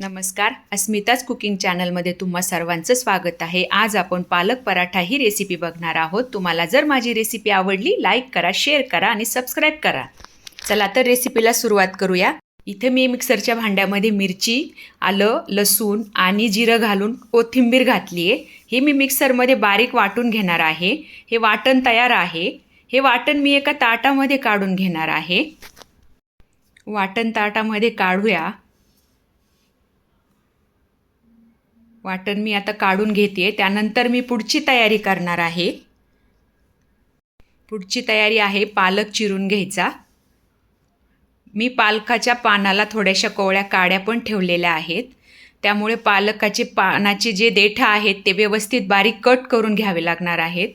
नमस्कार अस्मिताच कुकिंग चॅनलमध्ये तुम्हा सर्वांचं स्वागत आहे. आज आपण पालक पराठा ही रेसिपी बघणार आहोत. तुम्हाला जर माझी रेसिपी आवडली लाईक करा शेअर करा आणि सबस्क्राईब करा. चला तर रेसिपीला सुरुवात करूया. इथे मी मिक्सरच्या भांड्यामध्ये मिरची आलं लसूण आणि जिरं घालून कोथिंबीर घातली आहे हे मी मिक्सरमध्ये बारीक वाटून घेणार आहे. हे वाटण तयार आहे. हे वाटण मी एका ताटामध्ये काढून घेणार आहे. वाटण ताटामध्ये काढूया. वाटण मी आता काढून घेते त्यानंतर मी पुढची तयारी करणार आहे. पुढची तयारी आहे पालक चिरून घ्यायचा. मी पालकाच्या पानाला थोड्याशा कोवळ्या काड्या पण ठेवलेल्या आहेत. त्यामुळे पालकाचे पानाचे जे देठा आहेत ते व्यवस्थित बारीक कट करून घ्यावे लागणार आहेत.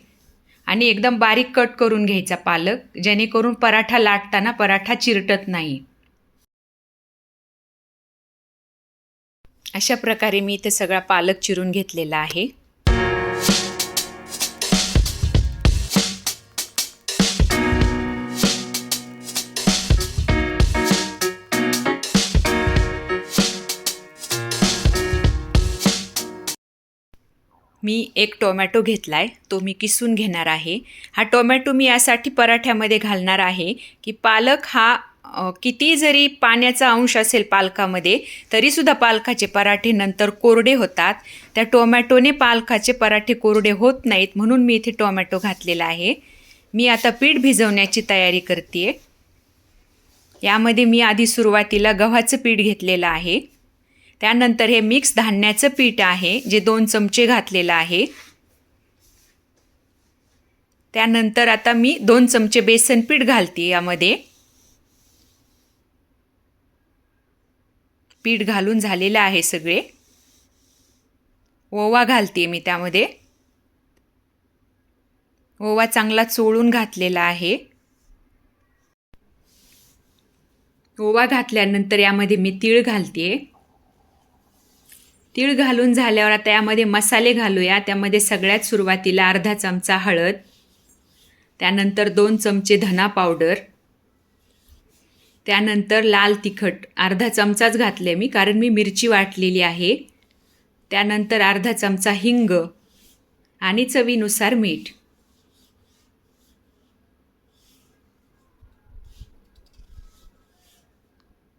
आणि एकदम बारीक कट करून घ्यायचा पालक जेणेकरून पराठा लाटताना पराठा चिरटत नाही. अशा प्रकारे मी इथे सगळा पालक चिरून घेतलेला आहे. मी एक टोमॅटो घेतला आहे तो मी किसून घेणार आहे. हा टोमॅटो मी यासाठी पराठ्यामध्ये घालणार आहे की पालक हा किती जरी पाण्याचा अंश असेल पालकामध्ये तरीसुद्धा पालकाचे पराठे नंतर कोरडे होतात. त्या टोमॅटोने पालकाचे पराठे कोरडे होत नाहीत म्हणून मी इथे टोमॅटो घातलेला आहे. मी आता पीठ भिजवण्याची तयारी करते यामध्ये मी आधी सुरुवातीला गव्हाचं पीठ घेतलेलं आहे. त्यानंतर हे मिक्स धान्याचं पीठ आहे जे दोन चमचे घातलेलं आहे. त्यानंतर आता मी दोन चमचे बेसन पीठ घालते यामध्ये. पीठ घालून झालेलं आहे सगळे. ओवा घालते मी त्यामध्ये. ओवा चांगला चोळून घातलेला आहे. ओवा घातल्यानंतर यामध्ये मी तीळ घालते. तीळ घालून झाल्यावर आता यामध्ये मसाले घालूया. त्यामध्ये सगळ्यात सुरुवातीला अर्धा चमचा हळद त्यानंतर दोन चमचे धना पावडर त्यानंतर लाल तिखट. अर्धा चमचाच घातले मी कारण मी मिरची वाटलेली आहे. त्यानंतर अर्धा चमचा हिंग आणि चवीनुसार मीठ.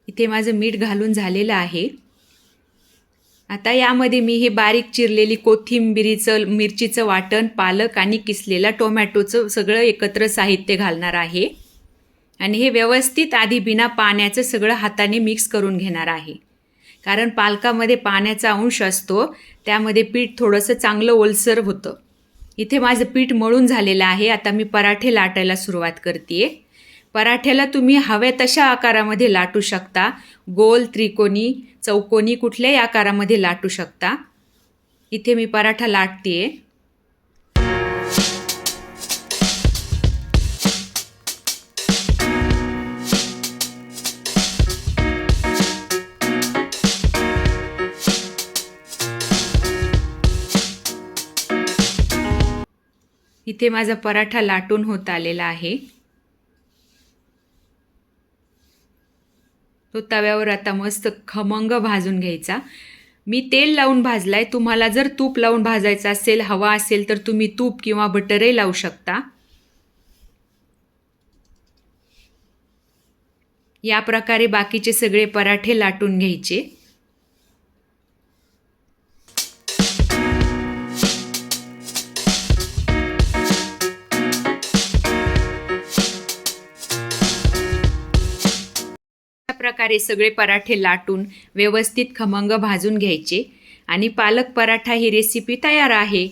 इथे माझं मीठ घालून झालेलं आहे. आता यामध्ये मी हे बारीक चिरलेली कोथिंबिरीचं मिरचीचं वाटण पालक आणि किसलेला टोमॅटोचं सगळं एकत्र साहित्य घालणार आहे. आणि हे व्यवस्थित आधी बिना पाण्याचं सगळं हाताने मिक्स करून घेणार आहे. कारण पालकामध्ये पाण्याचा अंश असतो त्यामध्ये पीठ थोडंसं चांगलं ओलसर होतं. इथे माझं पीठ मळून झालेलं आहे. आता मी पराठे लाटायला सुरुवात करते पराठ्याला तुम्ही हव्या तशा आकारामध्ये लाटू शकता. गोल त्रिकोणी चौकोनी कुठल्याही आकारामध्ये लाटू शकता. इथे मी पराठा लाटते इथे माझा पराठा लाटून होत आलेला आहे. तो तव्यावर आता मस्त खमंग भाजून घ्यायचा. मी तेल लावून भाजलाय. तुम्हाला जर तूप लावून भाजायचं असेल हवा असेल तर तुम्ही तूप किंवा बटरही लावू शकता. या प्रकारे बाकीचे सगळे पराठे लाटून घ्यायचे. प्रकारे सगळे पराठे लाटून व्यवस्थित खमंग भाजून घ्यायचे. आणि पालक पराठा ही रेसिपी तयार आहे.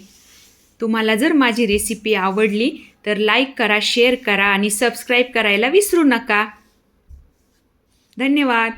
तुम्हाला जर माझी रेसिपी आवडली तर लाईक करा शेअर करा आणि सबस्क्राईब करायला विसरू नका. धन्यवाद.